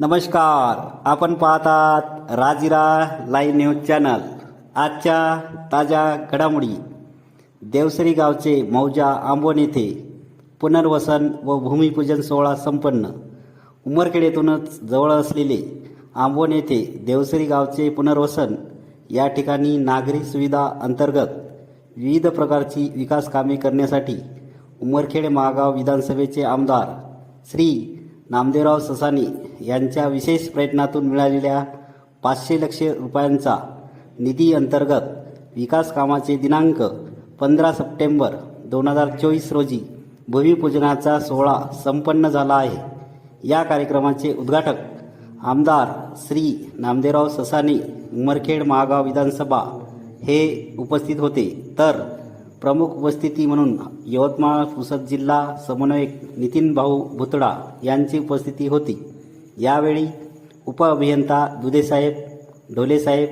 नमस्कार आपण पाहतात राजिरा लाईव्ह न्यूज चॅनल आजच्या ताज्या घडामोडी. देवसरी गावचे मौजा आंबोन येथे. पुनर्वसन व भूमिपूजन सोहळा संपन्न. उमरखेडेतूनच जवळ असलेले आंबोन येथे देवसरी गावचे पुनर्वसन. या ठिकाणी नागरी सुविधा अंतर्गत विविध प्रकारची विकास कामे करण्यासाठी उमरखेड महागाव विधानसभेचे आमदार श्री नामदेवराव ससानी यांच्या विशेष प्रयत्नातून मिळालेल्या पाचशे लक्ष रुपयांचा निधी अंतर्गत विकास कामाचे दिनांक पंधरा सप्टेंबर दोन हजार चोवीस रोजी भूमिपूजनाचा सोहळा संपन्न झाला आहे. या कार्यक्रमाचे उद्घाटक आमदार श्री नामदेवराव ससानी उमरखेड महागाव विधानसभा हे उपस्थित होते. तर प्रमुख उपस्थिती म्हणून यवतमाळ पुसद जिल्हा समन्वयक नितीन भाऊ भुतडा यांची उपस्थिती होती. यावेळी उपअभियंता दुधेसाहेब ढोलेसाहेब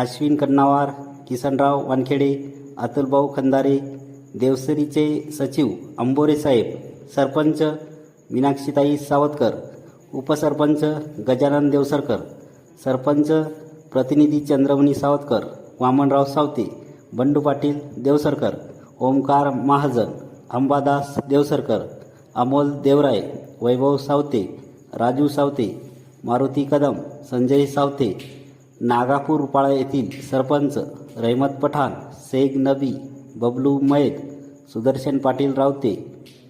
आश्विन कन्नावार किसनराव वानखेडे अतुलभाऊ खंदारे देवसरीचे सचिव अंबोरे साहेब सरपंच मीनाक्षीताई सावतकर उपसरपंच गजानन देवसरकर सरपंच प्रतिनिधी चंद्रमणी सावतकर वामनराव सावते बंडू पाटील देवसरकर. ओमकार महाजन अंबादास देवसरकर. अमोल देवराय वैभव सावते राजू सावते मारुती कदम संजय सावते. नागापूर उपाळा येथील सरपंच रहमत पठाण शेख नबी बबलू मैद सुदर्शन पाटील रावते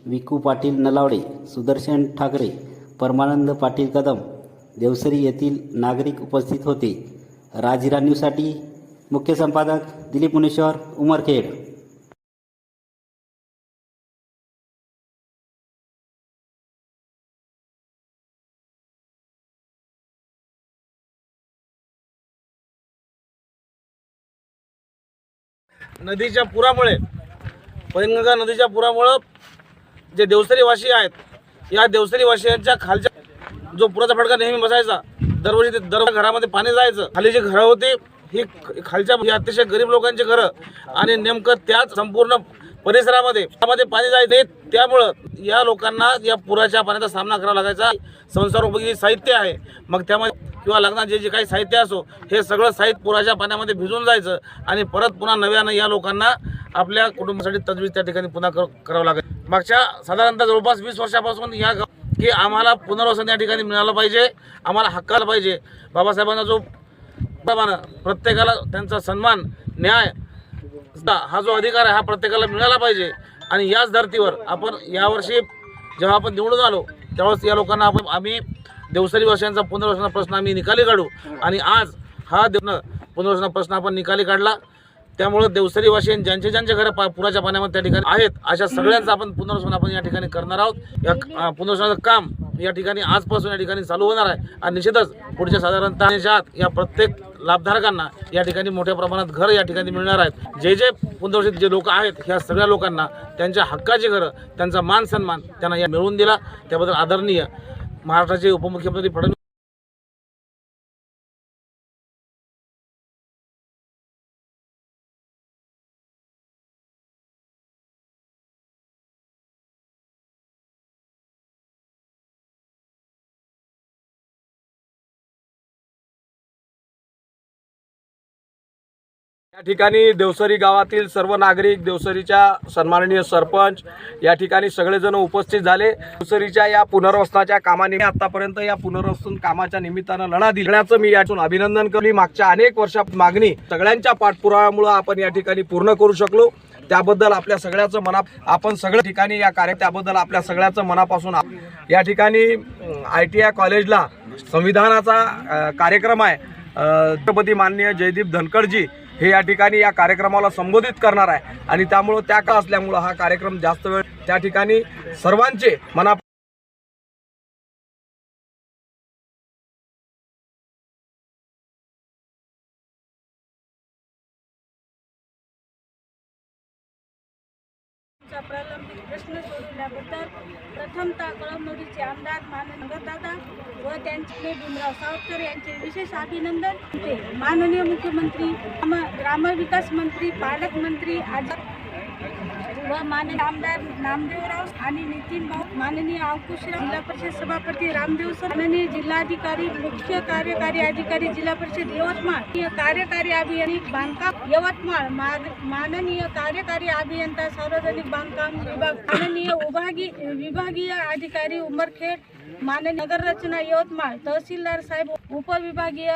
विकू पाटील नलावडे सुदर्शन ठाकरे परमानंद पाटील कदम. देवसरी येथील नागरिक उपस्थित होते. राजिरा न्यूजसाठी मुख्य संपादक दिलीप मुनेश्वर उमरखेड नदीच्या पुरामुळे पैनगंगा नदीच्या पुरामुळं जे देवसरीवासी आहेत या देवसरीवासियांच्या खालच्या जो पुराचा फटका नेहमी बसायचा दरवर्षी ते दर घरामध्ये पाणी जायचं खाली जी घरं होती ही खालच्या ही अतिशय गरीब लोकांची घरं आणि नेमकं त्याच संपूर्ण परिसरामध्ये त्यामध्ये पाणी जायचे त्यामुळं या लोकांना या पुराच्या पाण्याचा सामना करावा लागायचा. संसारोपयोगी साहित्य आहे. मग त्यामध्ये किंवा लग्नात जे जे काही साहित्य असो हे सगळं साहित्य पुराच्या पाण्यामध्ये भिजून जायचं आणि परत पुन्हा नव्यानं या लोकांना आपल्या कुटुंबासाठी तजवीज त्या ठिकाणी पुन्हा कर करावं लागेल. मागच्या साधारणतः जवळपास वीस वर्षापासून या की आम्हाला पुनर्वसन या ठिकाणी मिळालं पाहिजे. आम्हाला हक्काला पाहिजे. बाबासाहेबांना जो प्रत्येकाला त्यांचा सन्मान न्याय हा जो अधिकार आहे हा प्रत्येकाला मिळाला पाहिजे. आणि याच धर्तीवर आपण यावर्षी जेव्हा आपण निवडून आलो तेव्हाच या लोकांना आपण आम्ही देवसरी वर्षांचा पुनर्वसना प्रश्न आम्ही निकाली काढू. आणि आज हा देव पुनर्वसना प्रश्न आपण निकाली काढला. त्यामुळं देवसरी ज्यांचे ज्यांचे घरं पा पुराच्या पाण्यामध्ये त्या ठिकाणी आहेत अशा सगळ्यांचं आपण पुनर्वसन आपण या ठिकाणी करणार आहोत. या पुनर्वसनाचं काम या ठिकाणी आजपासून या ठिकाणी चालू होणार आहे. आणि निश्चितच पुढच्या साधारणतः या प्रत्येक लाभधारकांना या ठिकाणी मोठ्या प्रमाणात घर या ठिकाणी मिळणार आहेत. जे जे पुनर्वसित जे लोक आहेत ह्या सगळ्या लोकांना त्यांच्या हक्काची घरं त्यांचा मान सन्मान त्यांना या मिळवून दिला. त्याबद्दल आदरणीय महाराष्ट्राचे उपमुख्यमंत्री फडणवीस या ठिकाणी देवसरी गावातील सर्व नागरिक देवसरीच्या सन्माननीय सरपंच या ठिकाणी सगळेजण उपस्थित झाले. देवसरीच्या या पुनर्वसनाच्या कामाने आतापर्यंत या पुनर्वसन कामाच्या निमित्तानं लढा दिल्याचं मी यातून अभिनंदन करली मागच्या अनेक वर्षात मागणी सगळ्यांच्या पाठपुराव्यामुळं आपण या ठिकाणी पूर्ण करू शकलो. त्याबद्दल आपल्या सगळ्याचं मना आपण सगळ्या ठिकाणी या कार्य त्याबद्दल आपल्या सगळ्याचं मनापासून या ठिकाणी आय टी आय कॉलेजला संविधानाचा कार्यक्रम आहे. राष्ट्रपती माननीय जयदीप धनखडजी हे या ठिकाणी या कार्यक्रमाला संबोधित करणार आहे. आणि त्यामुळं त्या का असल्यामुळं हा कार्यक्रम जास्त वेळ त्या ठिकाणी सर्वांचे मना प्रलंबित प्रश्न सोडवल्याबद्दल प्रथमतः कळमनुरीचे आमदार माननीय दादा व त्यांचे भीमराव सावरकर यांचे विशेष अभिनंदन. ते माननीय मुख्यमंत्री ग्राम ग्रामविकास मंत्री पालकमंत्री आज व माननीय आमदार नामदेवराव आणि नितीन भाऊ माननीय अंकुशराव जिल्हा परिषद सभापती रामदेव सर माननीय जिल्हाधिकारी मुख्य कार्यकारी अधिकारी जिल्हा परिषद यवतमाळ कार्यकारी अभियंता बांधकाम यवतमाळ माननीय कार्यकारी अभियंता सार्वजनिक बांधकाम विभाग माननीय उभागी विभागीय अधिकारी उमरखेड माननीय नगररचना यवतमाळ तहसीलदार साहेब उपविभागीय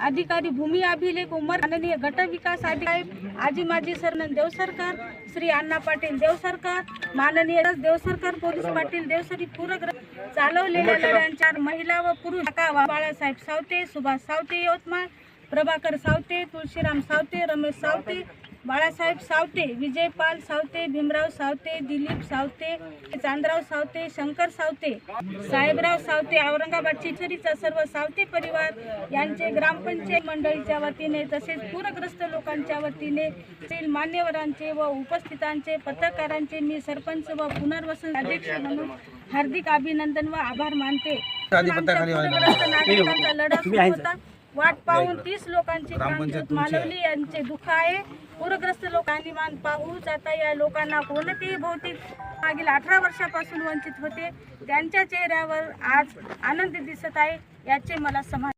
अधिकारी भूमी अभिलेख उमर माननीय गट विकास अधिकारी आजी माजी सरनंद देवसरकार श्री अण्णा पाटील देवसरकार माननीय देवसरकार पोलीस पाटील देवसरी पूरग्र चालवलेल्या लढ्यांच्या महिला व पुरुष बाळासाहेब सावते सुभाष सावते यवतमाळ प्रभाकर सावते तुळशीराम सावते रमेश सावते बाळासाहेब सावते विजयपाल सावते भीमराव सावते दिलीप सावते चांदराव सावते शंकर सावते साहेबराव सावते औरंगाबादची चरीचा सर्व सावते परिवार यांचे ग्रामपंचायत मंडळीच्या वतीने तसेच पूरग्रस्त लोकांच्या वतीने मान्यवरांचे व उपस्थितांचे पत्रकारांचे मी सरपंच व पुनर्वसन अध्यक्ष म्हणून हार्दिक अभिनंदन व आभार मानते. नागरिकांचा लढा वाट पाहून तीस लोकांची मालवली यांचे दुःख आहे. पूरग्रस्त लोकांनी मान पाहूच आता या लोकांना कोणतेही भौतिक मागील अठरा वर्षापासून वंचित होते. त्यांच्या चेहऱ्यावर आज आनंद दिसत आहे. याचे मला समाधान